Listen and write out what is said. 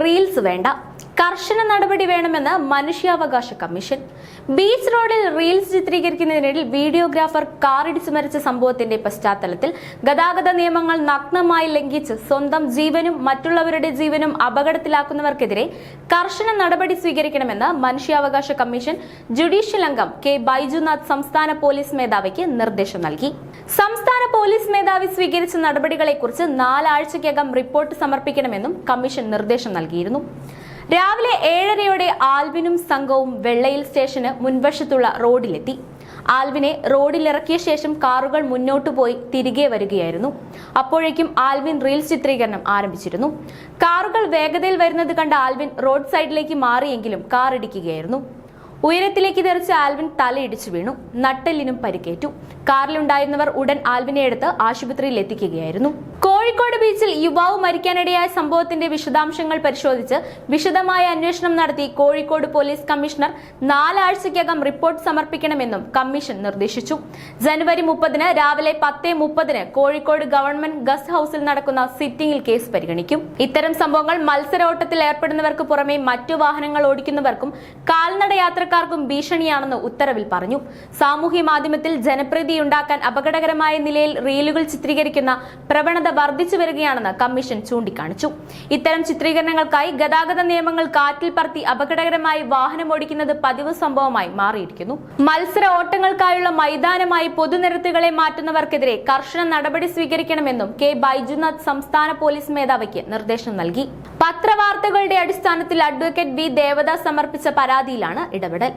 Reels വേണ്ട. കർശന നടപടി വേണമെന്ന് മനുഷ്യാവകാശ കമ്മീഷൻ. ബീച്ച് റോഡിൽ റീൽസ് ചിത്രീകരിക്കുന്നതിനിടയിൽ വീഡിയോഗ്രാഫർ കാറിടിച്ചു മരിച്ച സംഭവത്തിന്റെ പശ്ചാത്തലത്തിൽ ഗതാഗത നിയമങ്ങൾ നഗ്നമായി ലംഘിച്ച് സ്വന്തം ജീവനും മറ്റുള്ളവരുടെ ജീവനും അപകടത്തിലാക്കുന്നവർക്കെതിരെ കർശന നടപടി സ്വീകരിക്കണമെന്ന് മനുഷ്യാവകാശ കമ്മീഷൻ ജുഡീഷ്യൽ അംഗം കെ ബൈജുനാഥ് സംസ്ഥാന പോലീസ് മേധാവിക്ക് നിർദ്ദേശം നൽകി. സംസ്ഥാന പോലീസ് മേധാവി സ്വീകരിച്ച നടപടികളെക്കുറിച്ച് നാലാഴ്ചയ്ക്കകം റിപ്പോർട്ട് സമർപ്പിക്കണമെന്നും കമ്മീഷൻ നിർദ്ദേശം നൽകിയിരുന്നു. രാവിലെ ഏഴരയോടെ ആൽവിനും സംഘവും വെള്ളയിൽ സ്റ്റേഷന് മുൻവശത്തുള്ള റോഡിലെത്തി. ആൽവിനെ റോഡിലിറക്കിയ ശേഷം കാറുകൾ മുന്നോട്ടു പോയി തിരികെ വരികയായിരുന്നു. അപ്പോഴേക്കും ആൽവിൻ റീൽസ് ചിത്രീകരണം ആരംഭിച്ചിരുന്നു. കാറുകൾ വേഗതയിൽ വരുന്നത് കണ്ട ആൽവിൻ റോഡ് സൈഡിലേക്ക് മാറിയെങ്കിലും കാർ ഇടിക്കുകയായിരുന്നു ഉയരത്തിലേക്ക് തെറിച്ച ആൽവിൻ തലയിടിച്ചു വീണു. നട്ടെല്ലിനും പരിക്കേറ്റു. കാറിലുണ്ടായിരുന്നവർ ഉടൻ ആൽവിനെ എടുത്ത് ആശുപത്രിയിൽ എത്തിക്കുകയായിരുന്നു കോഴിക്കോട് ബീച്ചിൽ യുവാവ് മരിക്കാനിടയായ സംഭവത്തിന്റെ വിശദാംശങ്ങൾ പരിശോധിച്ച് വിശദമായ അന്വേഷണം നടത്തി കോഴിക്കോട് പോലീസ് കമ്മീഷണർ നാലാഴ്ചയ്ക്കകം റിപ്പോർട്ട് സമർപ്പിക്കണമെന്നും കമ്മീഷൻ നിർദ്ദേശിച്ചു. ജനുവരി മുപ്പതിന് രാവിലെ പത്ത് മുപ്പതിന് കോഴിക്കോട് ഗവൺമെന്റ് ഗസ്റ്റ് ഹൌസിൽ നടക്കുന്ന സിറ്റിംഗിൽ കേസ് പരിഗണിക്കും. ഇത്തരം സംഭവങ്ങൾ മത്സരോട്ടത്തിൽ ഏർപ്പെടുന്നവർക്ക് പുറമെ മറ്റു വാഹനങ്ങൾ ഓടിക്കുന്നവർക്കും കാൽനട യാത്രക്കാർക്കും ഭീഷണിയാണെന്ന് ഉത്തരവിൽ പറഞ്ഞു. സാമൂഹ്യ മാധ്യമത്തിൽ ജനപ്രീതിയുണ്ടാക്കാൻ അപകടകരമായ നിലയിൽ റീലുകൾ ചിത്രീകരിക്കുന്ന പ്രവണത വർദ്ധിച്ചു വരികയാണെന്ന് കമ്മീഷൻ ചൂണ്ടിക്കാണിച്ചു. ഇത്തരം ചിത്രീകരണങ്ങൾക്കായി ഗതാഗത നിയമങ്ങൾ കാറ്റിൽ പറത്തി അപകടകരമായി വാഹനം ഓടിക്കുന്നത് പതിവ് സംഭവമായി മാറിയിരിക്കുന്നു. മത്സര ഓട്ടങ്ങൾക്കായുള്ള മൈതാനമായി പൊതുനിരത്തുകളെ മാറ്റുന്നവർക്കെതിരെ കർശന നടപടി സ്വീകരിക്കണമെന്നും കെ. ബൈജുനാഥ് സംസ്ഥാന പോലീസ് മേധാവിക്ക് നിർദ്ദേശം നൽകി. പത്രവാർത്തകളുടെ അടിസ്ഥാനത്തിൽ അഡ്വക്കേറ്റ് വി. ദേവദാസ് സമർപ്പിച്ച പരാതിയിലാണ് ഇടപെടൽ.